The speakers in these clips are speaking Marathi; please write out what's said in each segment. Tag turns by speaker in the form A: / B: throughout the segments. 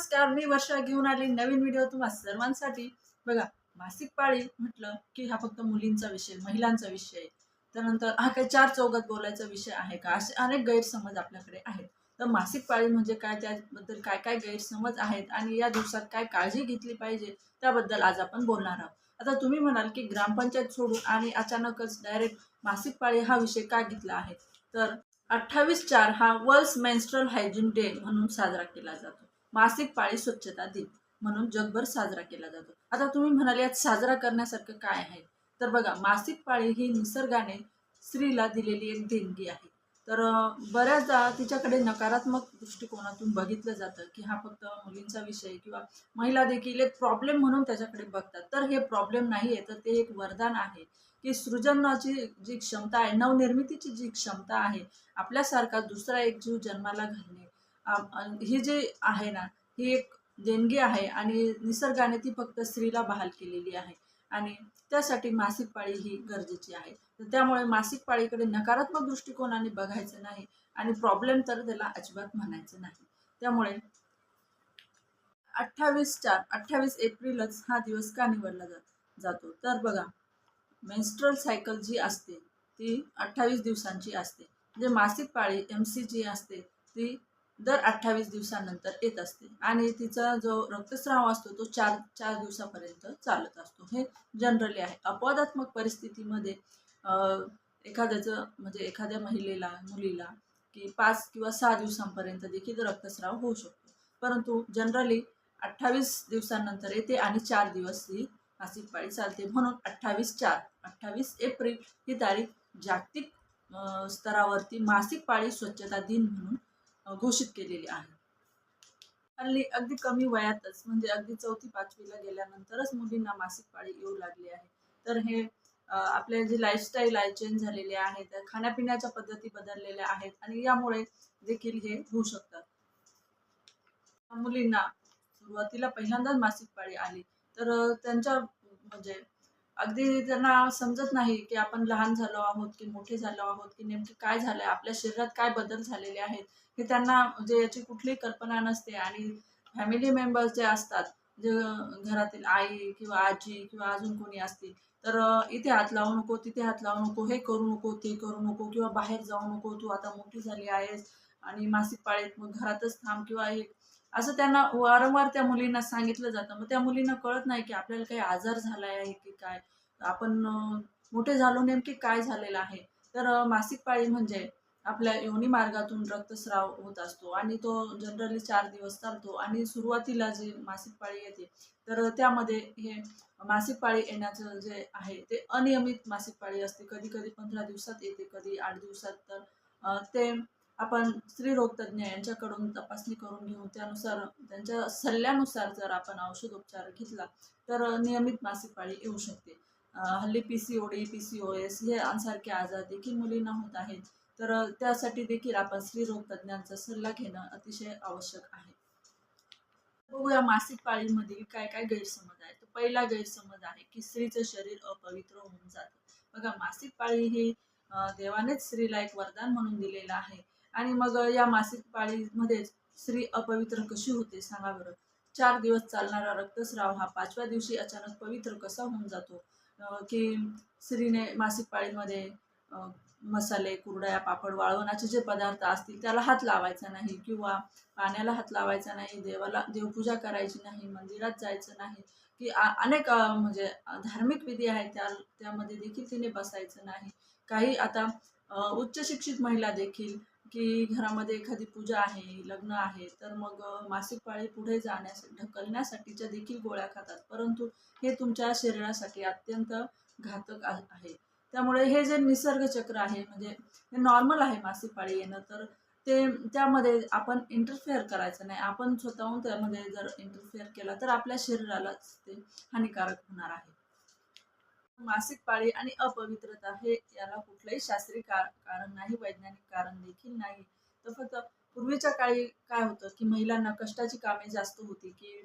A: नमस्कार मी वर्षा घेऊन आली नवीन व्हिडिओ तुम्हा सर्वांसाठी. बघा मासिक पाळी म्हटलं की हा फक्त मुलींचा विषय महिलांचा विषय. आहे त्यानंतर हा काही चार चौघात बोलायचा विषय आहे का? असे अनेक गैरसमज आपल्याकडे आहेत. तर मासिक पाळी म्हणजे काय? त्याबद्दल काय काय गैरसमज आहेत? आणि या दिवसात काय काळजी घेतली पाहिजे? त्याबद्दल आज आपण बोलणार आहोत. आता तुम्ही म्हणाल की ग्रामपंचायत सोडून आणि अचानकच डायरेक्ट मासिक पाळी हा विषय का घेतला आहे? तर अठ्ठावीस चार हा वर्ल्ड मेन्स्ट्रल हायजीन डे म्हणून साजरा केला जातो. मासिक पाळी स्वच्छता दिन म्हणून जगभर साजरा केला जातो. आता तुम्ही म्हणाल यात साजरा करण्यासारखं काय आहे? तर बघा मासिक पाळी ही निसर्गाने स्त्रीला दिलेली एक देणगी आहे. तर बऱ्याचदा तिच्याकडे नकारात्मक दृष्टिकोनातून बघितलं जातं की हा फक्त मुलींचा विषय किंवा महिला देखील एक प्रॉब्लेम म्हणून त्याच्याकडे बघतात. तर हे प्रॉब्लेम नाही आहे तर ते एक वरदान आहे की सृजनाची जी क्षमता आहे नवनिर्मितीची जी क्षमता आहे आपल्यासारखा दुसरा एक जीव जन्माला घालणे ही जी आहे ना ही एक देणगी आहे आणि निसर्गाने ती फक्त स्त्रीला बहाल केलेली आहे. आणि त्यासाठी मासिक पाळी ही गरजेची आहे. तर त्यामुळे मासिक पाळीकडे नकारात्मक दृष्टिकोनाने बघायचं नाही आणि प्रॉब्लेम तर त्याला अजिबात म्हणायचं नाही. त्यामुळे अठ्ठावीस चार अठ्ठावीस एप्रिलच हा दिवस का निवडला जात जातो? तर बघा मेन्स्ट्रल सायकल जी असते ती अठ्ठावीस दिवसांची असते. म्हणजे मासिक पाळी एम सी जी असते ती दर अठ्ठावीस दिवसानंतर येत असते. आणि तिचा जो रक्तस्राव असतो तो चार चार दिवसापर्यंत चालत असतो. हे जनरली आहे. अपवादात्मक परिस्थितीमध्ये एखाद्याचं म्हणजे एखाद्या महिलेला मुलीला की पाच किंवा सहा दिवसांपर्यंत देखील रक्तस्राव होऊ शकतो. परंतु जनरली अठ्ठावीस दिवसानंतर येते आणि चार दिवस ही मासिक पाळी चालते. म्हणून अठ्ठावीस चार अठ्ठावीस एप्रिल ही तारीख जागतिक स्तरावरती मासिक पाळी स्वच्छता दिन म्हणून घोषित केलेली आहे. हल्ली अगदी कमी वयातच म्हणजे अगदी चौथी पाचवीला गेल्यानंतरच मुलींना मासिक पाळी येऊ लागली आहे. तर हे आपल्या आपले जे लाईफस्टाईल आहे चेंज झालेले आहेत खाण्यापिण्याच्या पद्धती बदललेल्या आहेत आणि यामुळे देखील हे होऊ शकतात. मुलींना सुरुवातीला पहिल्यांदाच मासिक पाळी आली. तर त्यांच्या म्हणजे अगदी त्यांना समजत नाही की आपण लहान झालो आहोत की मोठे झालो आहोत की नेमके काय झालंय आपल्या शरीरात काय बदल झालेले आहेत हे त्यांना म्हणजे याची कुठलीही कल्पना नसते. आणि फॅमिली मेंबर्स जे असतात जे घरातील आई किंवा आजी किंवा अजून कोणी असतील तर इथे हात लावू नको तिथे हात लावू नको हे करू नको ते करू नको किंवा बाहेर जाऊ नको तू आता मोठी झाली आहेस आणि मासिक पाळीत मग घरातच थांब किंवा हे असं त्यांना वारंवार त्या मुलींना सांगितलं जातं. मग त्या मुलींना कळत नाही की आपल्याला काही आजार झाला आहे की काय. आपण मोठे झालो नेमके काय झालेलं आहे? तर मासिक पाळी म्हणजे आपल्या योनी मार्गातून रक्तस्राव होत असतो आणि तो जनरली चार दिवस चालतो आणि सुरुवातीला जी मासिक पाळी येते तर त्यामध्ये हे मासिक पाळी येण्याचं जे आहे ते अनियमित मासिक पाळी असते. कधी कधी पंधरा दिवसात येते कधी आठ दिवसात तर ते आपण स्त्रीरोग तज्ज्ञ यांच्याकडून तपासणी करून घेऊ. त्यानुसार त्यांच्या सल्ल्यानुसार जर आपण औषधोपचार घेतला तर नियमित मासिक पाळी येऊ शकते. हल्ली P C O D P C O S हे यांसारखे आजार देखील मुलींना होत आहेत. तर त्यासाठी देखील आपण स्त्रीरोग सल्ला घेणं अतिशय आवश्यक आहे. बघूया मासिक पाळीमधील काय काय गैरसमज आहे तर पहिला गैरसमज आहे की स्त्रीचं शरीर अपवित्र होऊन जातं. बघा मासिक पाळी ही देवानेच स्त्रीला एक वरदान म्हणून दिलेलं आहे. आणि मग या मासिक पाळीमध्ये स्त्री अपवित्र कशी होते सांगा बरं. चार दिवस चालणारा रक्तस्राव हा पाचव्या दिवशी अचानक पवित्र कसा होऊन जातो? की स्त्रीने मासिक पाळीमध्ये मसाले कुरड्या पापड वाळवणाचे जे पदार्थ असतील त्याला हात लावायचा नाही किंवा पाण्याला हात लावायचा नाही देवाला देवपूजा करायची नाही मंदिरात जायचं नाही की अनेक म्हणजे धार्मिक विधी आहेत त्या त्यामध्ये देखील तिने बसायचं नाही. काही आता उच्च शिक्षित महिला देखील की घरामध्ये एखादी पूजा आहे लग्न आहे तर मग मासिक पाळी पुढे जाण्यासाठी ढकलण्यासाठीच्या देखील गोळ्या खातात. परंतु हे तुमच्या शरीरासाठी अत्यंत घातक आ- आहे. त्यामुळे हे जे निसर्ग चक्र आहे म्हणजे हे नॉर्मल आहे मासिक पाळी येणं तर ते त्यामध्ये आपण इंटरफेअर करायचं नाही. आपण स्वतःहून त्यामध्ये जर इंटरफेअर केला तर आपल्या शरीरालाच ते हानिकारक होणार आहे. मासिक पाळी आणि अपवित्रता हे याला कुठलंही शास्त्रीय कारण नाही वैज्ञानिक कारण देखील नाही. तर फक्त पूर्वीच्या काळी काय होतं की महिलांना कष्टाची कामे जास्त होती की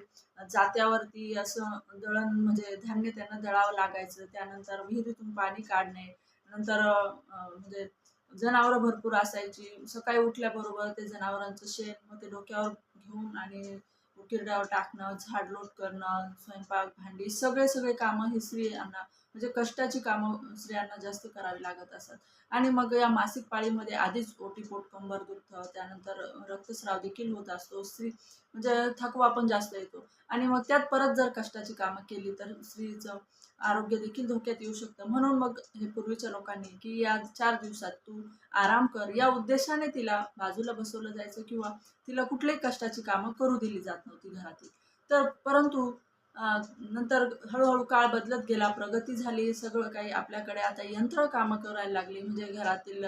A: जात्यावरती असं दळण म्हणजे धान्य त्यांना दळावं लागायचं. त्यानंतर विहिरीतून पाणी काढणे. नंतर म्हणजे जनावरं भरपूर असायची. सकाळी उठल्याबरोबर ते जनावरांचं शेण मग ते डोक्यावर घेऊन आणि उकिरड्यावर टाकणं झाडलोट करणं स्वयंपाक भांडी सगळे सगळे कामं ही स्त्रियांना म्हणजे कष्टाची कामं स्त्रियांना जास्त करावी लागत असतात. आणि मग या मासिक पाळीमध्ये आधीच ओटीपोट कंबर दुखतं. त्यानंतर रक्तस्राव देखील होत असतो. स्त्री म्हणजे थकवा पण जास्त येतो. आणि मग त्यात परत जर कष्टाची कामं केली तर स्त्रीचं आरोग्य देखील धोक्यात येऊ शकतं. म्हणून मग हे पूर्वीच्या लोकांनी की या चार दिवसात तू आराम कर. या उद्देशाने तिला बाजूला बसवलं जायचं किंवा तिला कुठल्याही कष्टाची कामं करू दिली जात नव्हती घरातील. तर परंतु नंतर हळूहळू काळ बदलत गेला प्रगती झाली सगळं काही आपल्याकडे आता यंत्र कामं करायला लागली. म्हणजे घरातील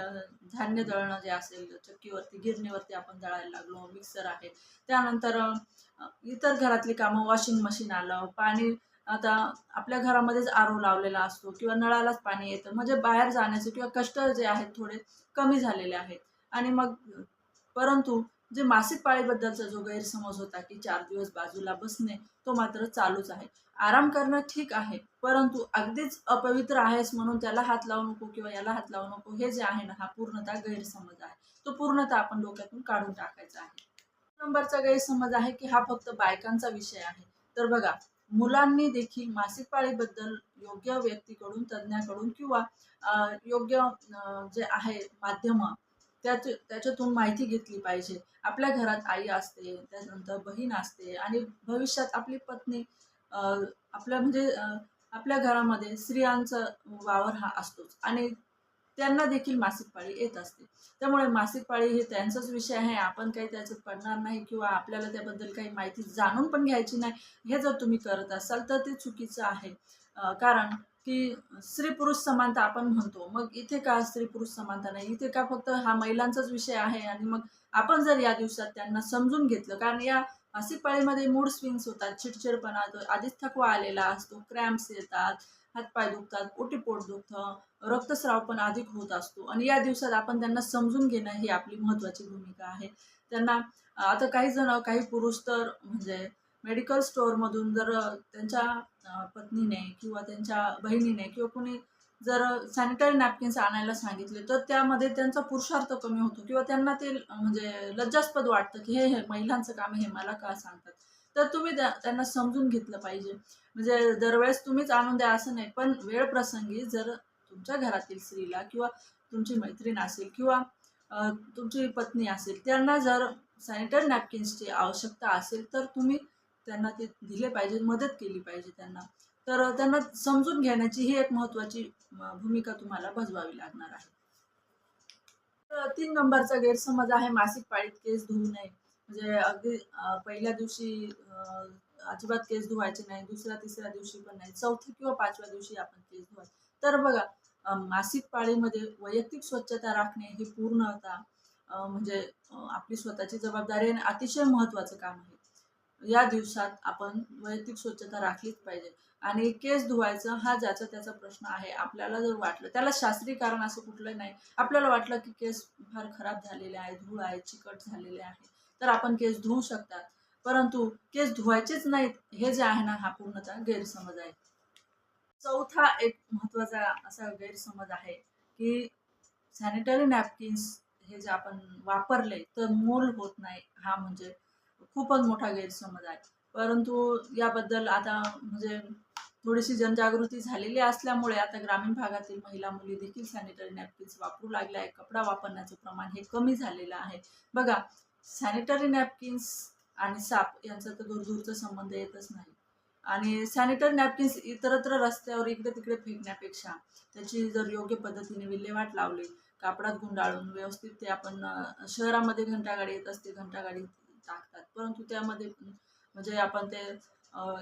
A: धान्य दळणं जे असेल चक्कीवरती गिरणीवरती आपण दळायला लागलो मिक्सर आहे. त्यानंतर इतर घरातली कामं वॉशिंग मशीन आलं पाणी आता आपल्या घरामध्येच आरो लावलेला असतो किंवा नळालाच पाणी येतं. म्हणजे बाहेर जाण्याचे किंवा कष्ट जे आहेत थोडे कमी झालेले आहेत. आणि मग परंतु जे मासिक पाळीबद्दलचा जो गैरसमज होता की चार दिवस बाजूला बसणे तो मात्र चालूच आहे. आराम करणं ठीक आहे परंतु अगदीच अपवित्र आहेस म्हणून त्याला हात लावू नको किंवा याला हात लावू नको हे जे आहे ना हा पूर्णतः गैरसमज आहे. तो पूर्णतः आपण डोक्यातून काढून टाकायचा आहे. नंबरचा गैरसमज आहे की हा फक्त बायकांचा विषय आहे. तर बघा मुलांनी देखील मासिक पाळीबद्दल योग्य व्यक्तीकडून तज्ज्ञाकडून किंवा योग्य जे आहे माध्यम त्यात त्याच्यातून माहिती घेतली पाहिजे. आपल्या घरात आई असते त्यानंतर बहीण असते आणि भविष्यात आपली पत्नी आपल्या म्हणजे आपल्या घरामध्ये स्त्रियांचा वावर हा असतोच आणि त्यांना देखील मासिक पाळी येत असते. त्यामुळे मासिक पाळी हे त्यांचाच विषय आहे. आपण काही त्याच्यात पडणार नाही किंवा आपल्याला त्याबद्दल काही माहिती जाणून पण घ्यायची नाही. हे जर तुम्ही करत असाल तर ते चुकीचं आहे. कारण की स्त्री पुरुष समानता आपण म्हणतो. मग इथे का स्त्री पुरुष समानता नाही? इथे का फक्त हा महिलांचाच विषय आहे? आणि मग आपण जर या दिवसात त्यांना समजून घेतलं कारण या मासिक पाळीमध्ये मूड स्विंग्स होतात चिडचिडपणा आधीच थकवा आलेला असतो क्रॅम्प्स येतात हातपाय दुखतात ओटीपोट दुखतं रक्तस्राव पण अधिक होत असतो. आणि या दिवसात आपण त्यांना समजून घेणं ही आपली महत्त्वाची भूमिका आहे. त्यांना आता काही जण काही पुरुष तर म्हणजे मेडिकल स्टोअरमधून जर त्यांच्या पत्नीने किंवा त्यांच्या बहिणीने किंवा कुणी जर सॅनिटरी नॅपकिन्स आणायला सांगितले तर त्यामध्ये त्यांचा पुरुषार्थ कमी होतो किंवा त्यांना ते म्हणजे लज्जास्पद वाटतं की हे हे महिलांचं काम आहे हे मला का सांगतात? तर तुम्ही त्या त्यांना समजून घेतलं पाहिजे. म्हणजे दरवेळेस तुम्हीच आणून द्या असं नाही पण वेळ प्रसंगी जर तुमच्या घरातील स्त्रीला किंवा तुमची मैत्रीण असेल किंवा तुमची पत्नी असेल त्यांना जर सॅनिटरी नॅपकिन्सची आवश्यकता असेल तर तुम्ही त्यांना ते दिले पाहिजे मदत केली पाहिजे त्यांना. तर त्यांना समजून घेण्याची ही एक महत्त्वाची भूमिका तुम्हाला बजवावी लागणार आहे. तर तीन नंबरचा गैरसमज आहे मासिक पाळीत केस धुवू नये. म्हणजे अगदी पहिल्या दिवशी अजिबात केस धुवायचे नाही दुसऱ्या तिसऱ्या दिवशी पण नाही चौथ्या किंवा पाचव्या दिवशी आपण केस धुवायचे. तर बघा मासिक पाळीमध्ये वैयक्तिक स्वच्छता राखणे ही पूर्णतः म्हणजे आपली स्वतःची जबाबदारी आणि अतिशय महत्वाचं काम आहे. या दिवसात आपण वैयक्तिक स्वच्छता राखलीच पाहिजे. आणि केस धुवायचं हा ज्याचा त्याचा प्रश्न आहे. आपल्याला जर वाटलं त्याला शास्त्रीय कारण असं कुठलं नाही. आपल्याला वाटलं की केस फार खराब झालेले आहे धूळ आहे चिकट झालेले आहे तर आपण केस धुवू शकतात. परंतु केस धुवायचेच नाहीत हे जे आहे ना हा पूर्णतः गैरसमज आहे. चौथा एक महत्त्वाचा असा गैरसमज आहे की सॅनिटरी नॅपकिन्स हे जे आपण वापरले तर मूल होत नाही. हा म्हणजे खूपच मोठा गैरसमज आहे. परंतु याबद्दल आता म्हणजे थोडीशी जनजागृती झालेली असल्यामुळे आता ग्रामीण भागातील महिला मुली देखील सॅनिटरी नॅपकिन्स वापरू लागल्या आहे कपडा वापरण्याचं प्रमाण हे कमी झालेलं आहे. बघा सॅनिटरी नॅपकिन्स आणि साप यांचा तर दूरदूरचा संबंध येतच नाही. आणि सॅनिटरी नॅपकिन्स इतरत्र रस्त्यावर इकडे तिकडे फेकण्यापेक्षा त्याची जर योग्य पद्धतीने विल्हेवाट लावली कापडात गुंडाळून व्यवस्थित ते आपण शहरामध्ये घंटागाडी येत असते घंटागाडी टाकतात. परंतु त्यामध्ये म्हणजे आपण ते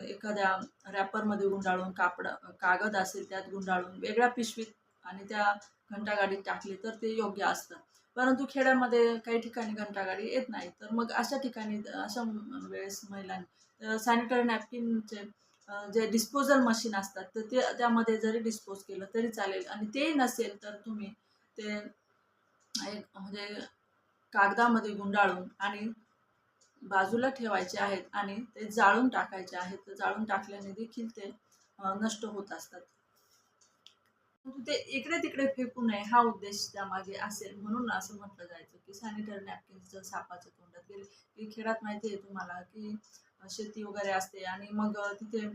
A: एखाद्या रॅपरमध्ये गुंडाळून कापड कागद असेल त्यात गुंडाळून वेगळ्या पिशवीत आणि त्या घंटागाडीत टाकले तर ते योग्य असतं. परंतु खेड्यामध्ये काही ठिकाणी घंटागाडी येत नाही. तर मग अशा ठिकाणी अशा वेळेस महिलांनी सॅनिटरी नॅपकिनचे जे डिस्पोजल मशीन असतात तर ते त्यामध्ये जरी डिस्पोज केलं तरी चालेल. आणि ते नसेल तर तुम्ही ते एक म्हणजे कागदामध्ये गुंडाळून आणि बाजूला ठेवायचे आहेत आणि ते जाळून टाकायचे आहेत. तर जाळून टाकल्याने देखील ते नष्ट होत असतात. ते इकडे तिकडे फेकू नये हा उद्देश त्यामागे असेल. म्हणून असं म्हटलं जायचं की सॅनिटरी नॅपकिन्स जर सापाच्या तोंडात गेले की खेळात माहिती आहे तुम्हाला की शेती वगैरे असते आणि मग तिथे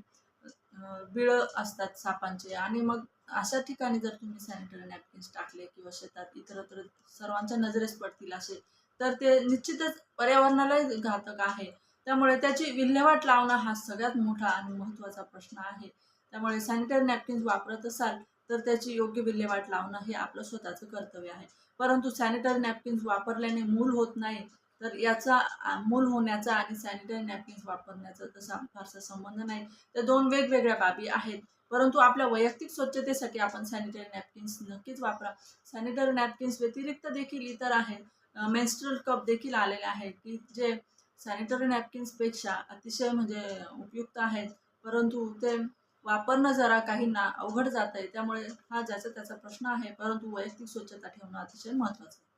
A: बिळं असतात सापांचे आणि मग अशा ठिकाणी जर तुम्ही सॅनिटरी नॅपकिन्स टाकले किंवा शेतात इतरत्र सर्वांच्या नजरेस पडतील असे तर ते निश्चितच पर्यावरणालाही घातक आहे. त्यामुळे त्याची विल्हेवाट लावणं हा सगळ्यात मोठा आणि महत्त्वाचा प्रश्न आहे. त्यामुळे सॅनिटरी नॅपकिन्स वापरत असाल तर त्याची योग्य विल्हेवाट लावणं हे आपलं स्वतःचं कर्तव्य आहे. परंतु सॅनिटरी नॅपकिन्स वापरल्याने मूल होत नाही तर याचा मूल होण्याचा आणि सॅनिटरी नॅपकिन्स वापरण्याचा तसा फारसा संबंध नाही. त्या दोन वेगवेगळ्या बाबी आहेत. परंतु आपल्या वैयक्तिक स्वच्छतेसाठी आपण सॅनिटरी नॅपकिन्स नक्कीच वापरा. सॅनिटरी नॅपकिन्स व्यतिरिक्त देखील इतर आहेत. मेन्स्ट्रल कप देखील आलेले आहेत की जे सॅनिटरी नॅपकिन्सपेक्षा अतिशय म्हणजे उपयुक्त आहेत परंतु ते वापरणं जरा काहींना अवघड जात आहे त्यामुळे हा ज्याचा त्याचा प्रश्न आहे परंतु वैयक्तिक स्वच्छता ठेवणं अतिशय महत्त्वाचं आहे.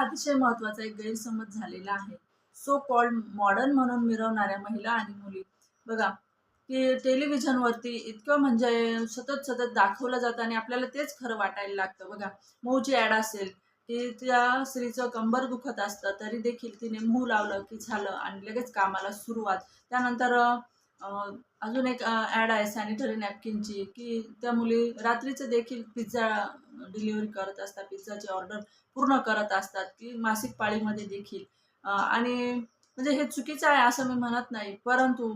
A: अतिशय महत्त्वाचा एक गैरसमज झालेला आहे. सो कॉल्ड मॉडर्न म्हणून मिरवणाऱ्या महिला आणि मुली. बघा की टेलिव्हिजनवरती इतकं म्हणजे सतत सतत दाखवलं जातं आणि आपल्याला तेच खरं वाटायला लागतं. बघा मऊची ॲड असेल की त्या स्त्रीचं कंबर दुखत असतं तरी देखील तिने मुह लावलं की झालं आणि लगेच कामाला सुरुवात. त्यानंतर अजून एक ॲड आहे सॅनिटरी नॅपकिनची की त्या मुली रात्रीचं देखील पिझ्झा डिलिव्हरी करत असतात पिझ्झाची ऑर्डर पूर्ण करत असतात की मासिक पाळीमध्ये देखील. आणि म्हणजे हे चुकीचं आहे असं मी म्हणत नाही परंतु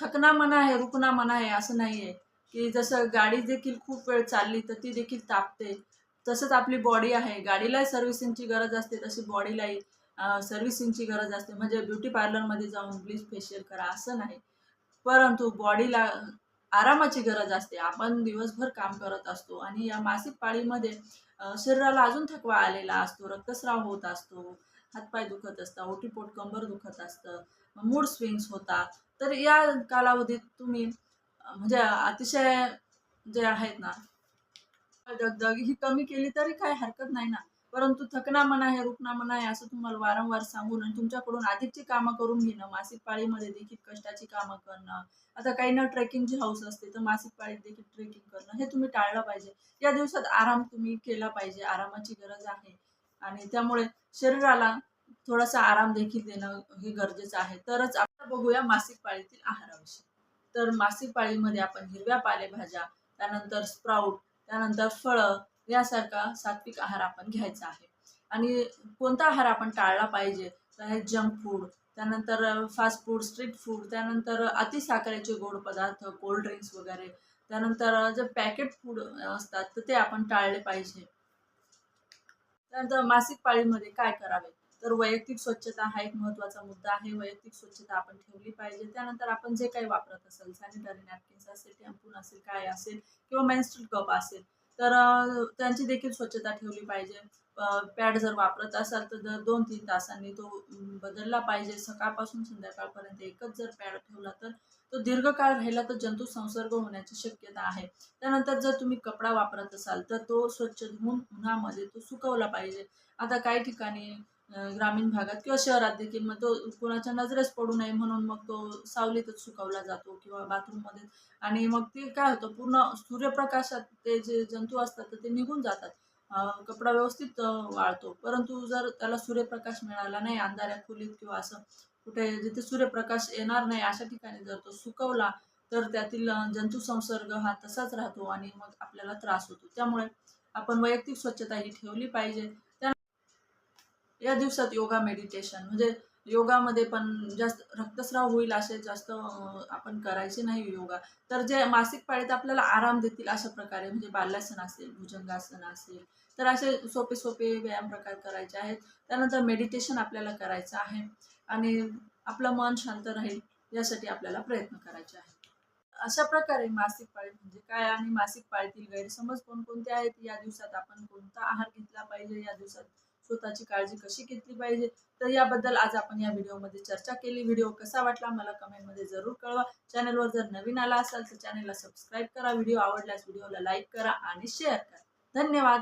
A: थकना मना आहे रुकना मना आहे असं नाही आहे की जसं गाडी देखील खूप वेळ चालली तर ती देखील तापते. तसंच आपली बॉडी आहे. गाडीलाही सर्व्हिसिंगची गरज असते तशी बॉडीलाही सर्व्हिसिंगची गरज असते. म्हणजे ब्युटी पार्लरमध्ये जाऊन ब्लीच फेशियल करा असं नाही. परंतु बॉडीला आरामाची गरज असते. आपण दिवसभर काम करत असतो आणि या मासिक पाळीमध्ये शरीराला अजून थकवा आलेला असतो रक्तस्राव होत असतो हातपाय दुखत असतात ओटीपोट कंबर दुखत असतं मूड स्विंग्स होतात. तर या कालावधीत तुम्ही म्हणजे अतिशय जे आहेत ना दगदग ही कमी केली तरी काय हरकत नाही ना. परंतु थकना म्हणा आहे रुकना म्हणा आहे असं तुम्हाला वारंवार सांगून आणि तुमच्याकडून अधिकची कामं करून घेणं मासिक पाळीमध्ये देखील कष्टाची कामं करणं आता काही ना ट्रेकिंगची हाऊस असते तर मासिक पाळीत देखील ट्रेकिंग करणं हे तुम्ही टाळलं पाहिजे. या दिवसात आराम तुम्ही केला पाहिजे आरामाची गरज आहे. आणि त्यामुळे शरीराला थोडासा आराम देखील देणं हे गरजेचं आहे. तरच आपण बघूया मासिक पाळीतील आहाराविषयी तर मासिक पाळीमध्ये आपण हिरव्या पालेभाज्या त्यानंतर स्प्राऊट त्यानंतर फळं यासारखा सात्विक आहार आपण घ्यायचा आहे. आणि कोणता आहार आपण टाळला पाहिजे? तर हे जंक फूड त्यानंतर फास्ट फूड स्ट्रीट फूड त्यानंतर अतिसाखरेचे गोड पदार्थ कोल्ड ड्रिंक्स वगैरे. त्यानंतर जे पॅकेट फूड असतात तर ते आपण टाळले पाहिजे. त्यानंतर मासिक पाळीमध्ये काय करावे? तर वैयक्तिक स्वच्छता हा एक महत्त्वाचा मुद्दा आहे. वैयक्तिक स्वच्छता आपण ठेवली पाहिजे. त्यानंतर आपण जे काही वापरत असेल सॅनिटरी नॅपकिन्स असेल टॅम्पून असेल काय असेल किंवा मेन्स्ट्रल कप असेल तर त्यांची देखील स्वच्छता ठेवली पाहिजे. पॅड जर वापरत असाल तर दर दोन तीन तासांनी तो बदलला पाहिजे. सकाळपासून संध्याकाळपर्यंत एकच जर पॅड ठेवला तर तो दीर्घकाळ राहिला तर जंतू संसर्ग होण्याची शक्यता आहे. त्यानंतर जर तुम्ही कपडा वापरत असाल तर तो स्वच्छ धुवून उन्हामध्ये तो सुकवला पाहिजे. आता काही ठिकाणी ग्रामीण भागात किंवा शहरात देखील मग तो कोणाच्या नजरेस पडू नये म्हणून मग तो सावलीतच सुकवला जातो किंवा बाथरूममध्ये. आणि मग ते काय होतं पूर्ण सूर्यप्रकाशात ते जे जंतू असतात ते निघून जातात. कपडा व्यवस्थित वाळतो. परंतु जर त्याला सूर्यप्रकाश मिळाला नाही अंधाऱ्या खोलीत किंवा असं कुठे जिथे सूर्यप्रकाश येणार नाही अशा ठिकाणी जर तो सुकवला तर त्यातील जंतू संसर्ग हा तसाच राहतो आणि मग आपल्याला त्रास होतो. त्यामुळे आपण वैयक्तिक स्वच्छता ही ठेवली पाहिजे. या दिवसात योगा मेडिटेशन म्हणजे योगामध्ये पण जास्त रक्तस्राव होईल असे जास्त आपण करायचे नाही योगा. तर जे मासिक पाळीत आपल्याला आराम देतील अशा प्रकारे म्हणजे बाल्यासन असेल भुजंगासन असेल तर असे सोपे सोपे व्यायाम प्रकार करायचे आहेत. त्यानंतर मेडिटेशन आपल्याला करायचं आहे आणि आपलं मन शांत राहील यासाठी आपल्याला प्रयत्न करायचे आहेत. अशा प्रकारे मासिक पाळी म्हणजे काय आणि मासिक पाळीतील गैरसमज कोणकोणते आहेत? या दिवसात आपण कोणता आहार घेतला पाहिजे? या दिवसात स्वतःची काळजी कशी घेतली पाहिजे? तर याबद्दल आज आपण या व्हिडिओमध्ये चर्चा केली. व्हिडिओ कसा वाटला मला कमेंटमध्ये जरूर कळवा. चॅनलवर जर नवीन आला असाल तर चॅनलला सबस्क्राईब करा. व्हिडिओ आवडल्यास व्हिडिओला लाईक करा आणि शेअर करा. धन्यवाद.